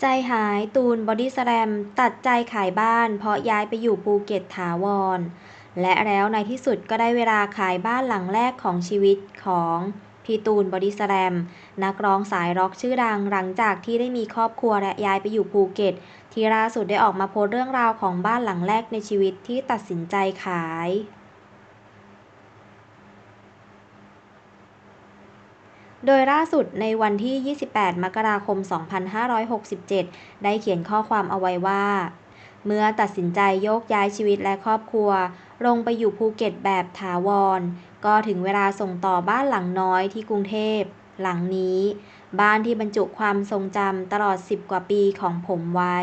ใจหายตูนบอดี้สแลมตัดใจขายบ้าน เพราะย้ายไปอยู่ภูเก็ตถาวร และแล้วในที่สุดก็ได้เวลาขายบ้านหลังแรกของชีวิตของพี่ตูนบอดี้สแลมนักร้องสายร็อกชื่อดังหลังจากที่ได้มีครอบครัวและย้ายไปอยู่ภูเก็ต ที่ล่าสุดได้ออกมาโพสต์เรื่องราวของบ้านหลังแรกในชีวิตที่ตัดสินใจขาย โดยล่าสุดในวันที่ 28 มกราคม 2567 ได้เขียนข้อความเอาไว้ว่า เมื่อตัดสินใจโยกย้ายชีวิตและครอบครัว ลงไปอยู่ภูเก็ตแบบถาวร ก็ถึงเวลาส่งต่อบ้านหลังน้อยที่กรุงเทพ หลังนี้ บ้านที่บรรจุความทรงจำตลอด 10 กว่าปีของผมไว้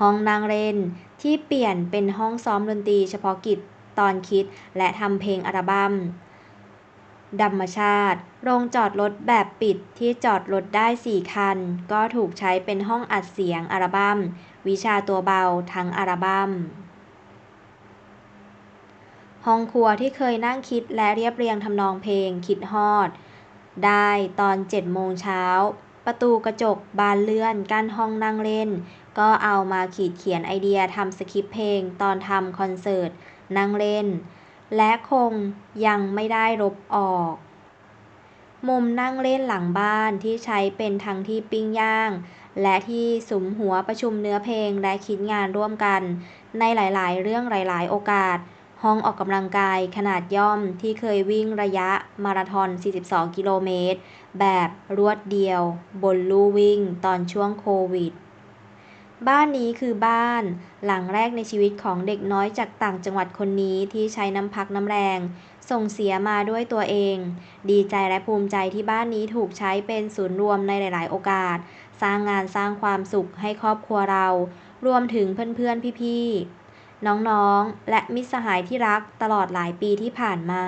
ห้องนั่งเล่นที่เปลี่ยนเป็นห้องซ้อมดนตรีเฉพาะกิจตอนคิดและทำเพลงอัลบั้ม ธรรมชาติ โรงจอดรถแบบปิดที่จอดรถได้ 4 คัน ก็ถูกใช้เป็นห้องอัดเสียงอัลบั้ม วิชาตัวเบาทั้งอัลบั้ม ห้องครัวที่เคยนั่งคิดและเรียบเรียงทำนองเพลงคิดฮอด ได้ตอน7โมงเช้า ประตูกระจกบานเลื่อนกั้นห้องนั่งเล่น ก็เอามาขีดเขียนไอเดียทำสคริปต์เพลงตอนทำคอนเสิร์ตนั่งเล่น และคงยังไม่ได้ลบออก มุมนั่งเล่นหลังบ้านที่ใช้เป็นทั้งที่ปิ้งย่าง และที่สุมหัวประชุมเนื้อเพลงและคิดงานร่วมกัน ในหลายๆ เรื่องหลาย ๆ โอกาส ห้องออกกำลังกายขนาดย่อมที่เคยวิ่งระยะมาราธอน 42 กิโลเมตร แบบรวดเดียว บนลู่วิ่งตอนช่วงโควิด บ้านนี้คือบ้าน หลังแรกในชีวิตของเด็กน้อยจากต่างจังหวัดคนนี้ที่ใช้น้ำพักน้ำแรง ส่งเสียมาด้วยตัวเอง ดีใจและภูมิใจที่บ้านนี้ถูกใช้เป็นศูนย์รวมในหลาย ๆ โอกาส สร้างงานสร้างความสุขให้ครอบครัวเรา รวมถึงเพื่อน ๆ พี่ ๆ น้อง ๆ และมิตรสหายที่รักตลอดหลายปีที่ผ่านมา